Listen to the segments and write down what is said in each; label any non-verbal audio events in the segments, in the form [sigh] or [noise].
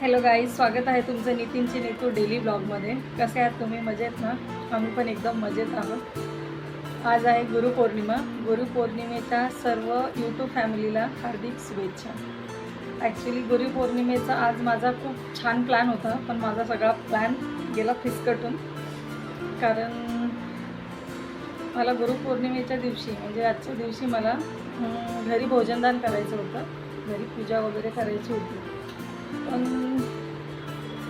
Hello guys स्वागत आहे तुमचं नितीनची नेतू डेली ब्लॉगमध्ये कसे आहात तुम्ही? मजेत ना? आम्ही पण एकदम मजेत आहोत. आज आहे गुरुपौर्णिमा गुरुपौर्णिमेच्या सर्व यूट्यूब फॅमिलीला हार्दिक शुभेच्छा. ॲक्च्युली गुरुपौर्णिमेचा आज माझा खूप छान प्लॅन होता पण माझा सगळा प्लॅन गेला फिसकटून. कारण मला गुरुपौर्णिमेच्या दिवशी म्हणजे आजच्या दिवशी मला घरी भोजनदान करायचं होतं. घरी पूजा वगैरे करायची होती. पण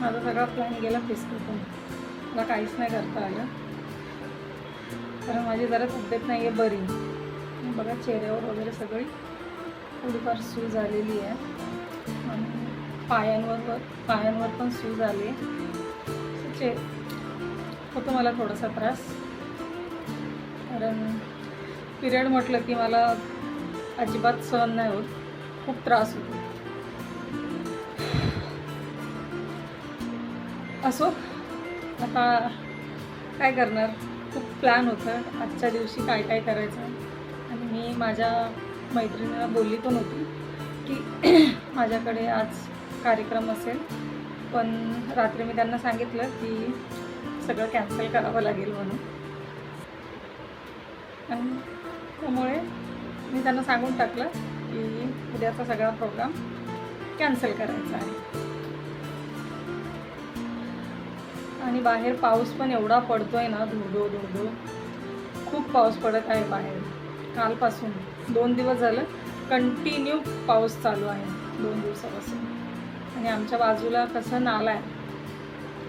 माझा सगळा प्लॅन गेला फिसकटून मला काहीच नाही करता आलं. कारण माझी जरा तब्येत नाही आहे बरी. बघा चेहऱ्यावर वगैरे सगळी थोडीफार सूज झालेली आहे. आणि पायांवर पायांवर पण सूज आली चे होतो मला थोडासा त्रास. कारण पिरियड म्हटलं की मला अजिबात सहन नाही होत. खूप त्रास होतो. असो. आता काय करणार? खूप प्लॅन होतं. आजच्या दिवशी काय काय करायचं? आणि मी माझ्या मैत्रिणीला बोलली पण होती की [clears throat] माझ्याकडे आज कार्यक्रम असेल. पण रात्री मी त्यांना सांगितलं की सगळं कॅन्सल करावं लागेल म्हणून. आणि त्यामुळे मी त्यांना सांगून टाकलं की उद्याचा सगळा प्रोग्राम कॅन्सल करायचा आहे. आणि बाहेर पाऊस पण एवढा पडतोय ना धोधो धोधो खूप पाऊस पडत आहे बाहेर. कालपासून. दोन दिवस झालं कंटिन्यू पाऊस चालू आहे दोन दिवसापासून. आणि आमच्या बाजूला कसं नाला आहे.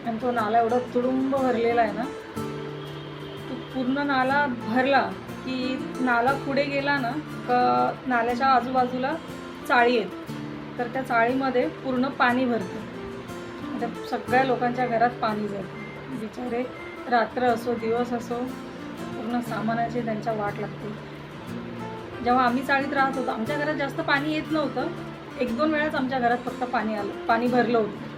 आणि तो नाला एवढा तुडुंब भरलेला आहे ना तो पूर्ण नाला भरला की नाला पुढे गेला ना का नाल्याच्या आजूबाजूला चाळी आहेत. तर त्या चाळीमध्ये पूर्ण पाणी भरतं. त्या सगळ्या लोकांच्या घरात पाणी जाईल. बिचारे रात्र असो दिवस असो पूर्ण सामानाची त्यांच्या वाट लागते. जेव्हा आम्ही चाळीत राहत होतो आमच्या घरात जास्त पाणी येत नव्हतं. एक दोन वेळाच आमच्या घरात फक्त पाणी आलं पाणी भरलं होतं.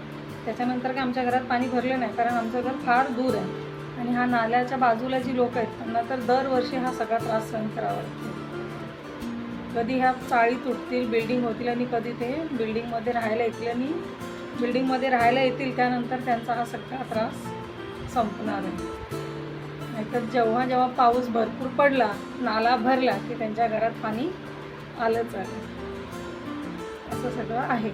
त्याच्यानंतर काय आमच्या घरात पाणी भरलं नाही कारण आमचं घर फार दूर आहे. आणि हा नाल्याच्या बाजूला जी लोक आहेत त्यांना तर दरवर्षी हा सगळा त्रास सहन करावा लागतो. कधी ह्या चाळी तुटतील बिल्डिंग होतील आणि कधी ते बिल्डिंगमध्ये राहायला येतील आणि बिल्डिंगमध्ये राहायला येतील त्यानंतर त्यांचा हा सगळा त्रास संपणार आहे. नाहीतर जेव्हा जेव्हा पाऊस भरपूर पडला नाला भरला की त्यांच्या घरात पाणी आलंच आहे. असं सगळं आहे.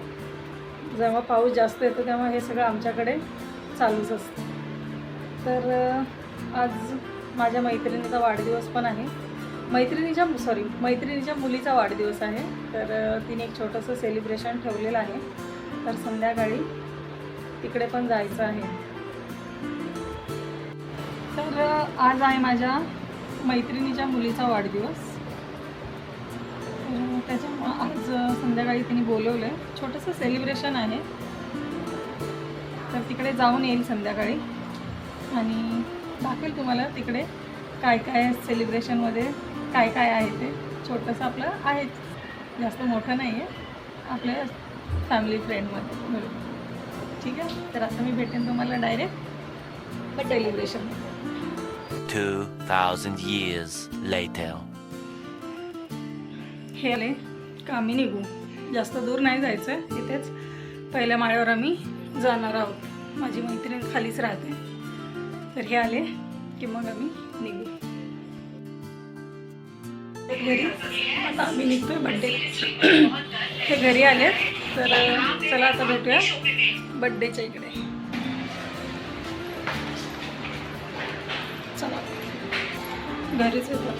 जेव्हा पाऊस जास्त येतो तेव्हा हे सगळं आमच्याकडे चालूच असतं. तर आज माझ्या मैत्रिणीचा वाढदिवस पण आहे. मैत्रिणीच्या सॉरी मैत्रिणीच्या मुलीचा वाढदिवस आहे. तर तिने एक छोटंसं सेलिब्रेशन ठेवलेलं आहे. तर संध्याकाळी तिकडे पण जायचं आहे. तर आज आहे माझ्या मैत्रिणीच्या मुलीचा वाढदिवस. तर त्याच्यामुळं आज संध्याकाळी तिने बोलवलं आहे छोटंसं सेलिब्रेशन आहे. तर तिकडे जाऊन येईल संध्याकाळी. आणि दाखवेल तुम्हाला तिकडे काय काय सेलिब्रेशनमध्ये काय काय आहे ते. छोटंसं आपलं आहेच जास्त मोठं नाही आहे आपल्या फॅमिली फ्रेंडमध्ये बरोबर ठीक आहे? तर आता मी भेटेन तुम्हाला डायरेक्ट सेलिब्रेशन 2,000 years later. हे आले. का आम्ही निघू. जास्त दूर नाही जायचं इथेच. पहिल्या माळ्यावर आम्ही जाणार आहोत. माझी मैत्रीण खालीच राहते. तर हे आले की मग आम्ही निघू. घरी. आता आम्ही निघतोय बड्डे हे घरी आले तर चला आता भेटूया बड्डेच्या इकडे. चला. घरीच येतो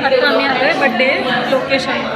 आता आम्ही आलोय बड्डे लोकेशन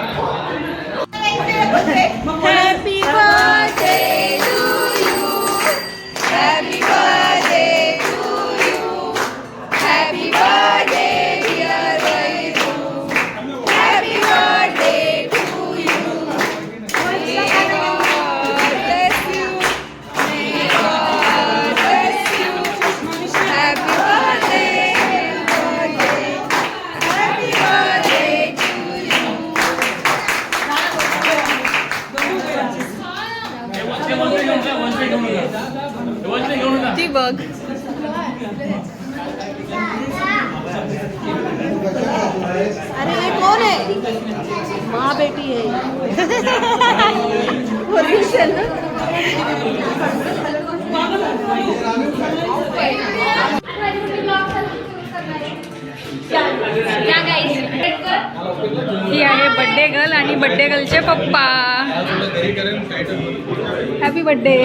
माँ [laughs] ही आहे बड्डे गर्ल आणि बड्डे गर्लचे पप्पा. हॅपी बड्डे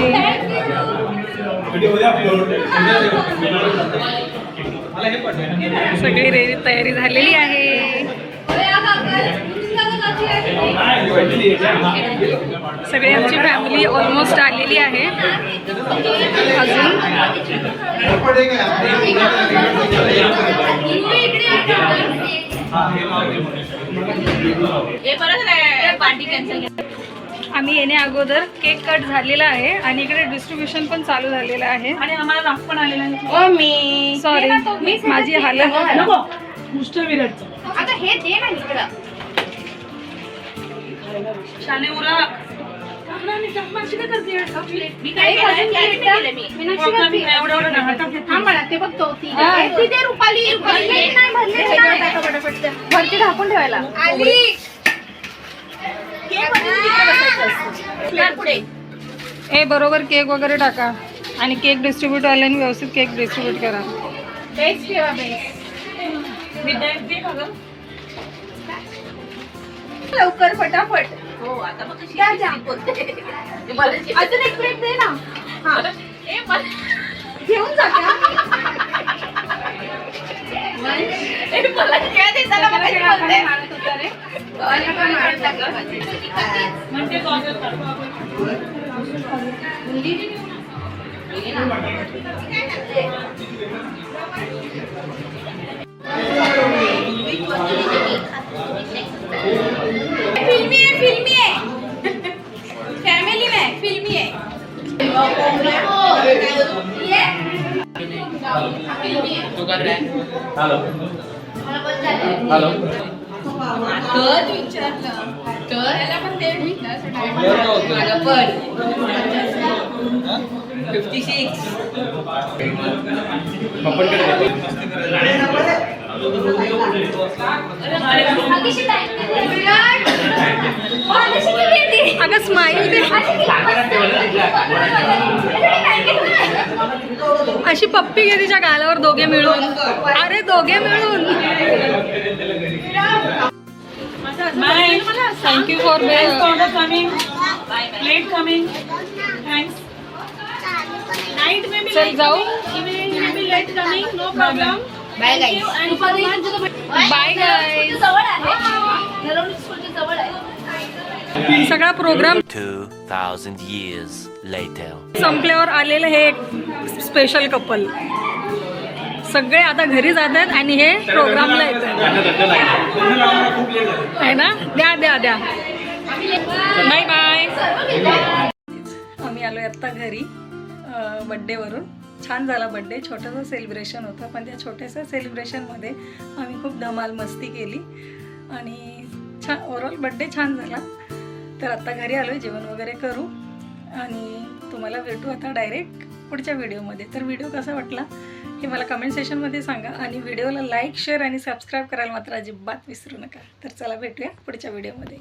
सगळी रेडी तयारी झालेली आहे. सगळी आमची फॅमिली ऑलमोस्ट आलेली आहे. अजून. आम्ही येणे अगोदर केक कट झालेला आहे आणि इकडे डिस्ट्रीब्युशन पण चालू झालेलं आहे. आणि आम्हाला राग पण आलेला आहे मी. सॉरी माझी हालत आता हे दे ना इकडं. शाने उरा ते तो. रुपाली. ठेवायला. आली. ए बरोबर केक वगैरे टाका. आणि केक डिस्ट्रीब्यूट वाल्यांनी व्यवस्थित केक डिस्ट्रीब्यूट करा. ठेवा लवकर फटाफट हो आता [laughs] मग अजून एक प्लेट दे ना. हा. घेऊन जा? मला मग कशी बोलते? पण फिल्मी है हॅलो. हॅलो. तर विचारलं. तर याला पण ते माझं पण. फिफ्टी सिक्स अगं स्माईल दे. अशी पप्पी घे तिच्या गालावर दोघे मिळून अरे दोघे मिळून thank you for coming late coming thanks चल जाऊ बाय जवळ आहे सगळा प्रोग्राम 2,000 years later. संपल्यावर आलेलं हे एक स्पेशल कपल सगळे आता घरी जात आहेत आणि हे प्रोग्रामला येत आहे ना? द्या द्या द्या. बाय बाय आम्ही आलो आत्ता घरी बड्डेवरून छान झाला बड्डे छोटंसं सेलिब्रेशन होतं पण त्या छोट्याशा सेलिब्रेशनमध्ये आम्ही खूप धमाल मस्ती केली. आणि छान ओव्हरऑल बड्डे छान झाला. तर आत्ता घरी आलो आहे जेवण वगैरे करू. आणि तुम्हाला भेटू आता डायरेक्ट पुढच्या व्हिडिओमध्ये तर व्हिडिओ कसा वाटला हे मला कमेंट सेशनमध्ये सांगा. आणि व्हिडिओला लाईक शेअर आणि सबस्क्राईब करायला मात्र अजिबात विसरू नका. तर चला भेटूया पुढच्या व्हिडिओमध्ये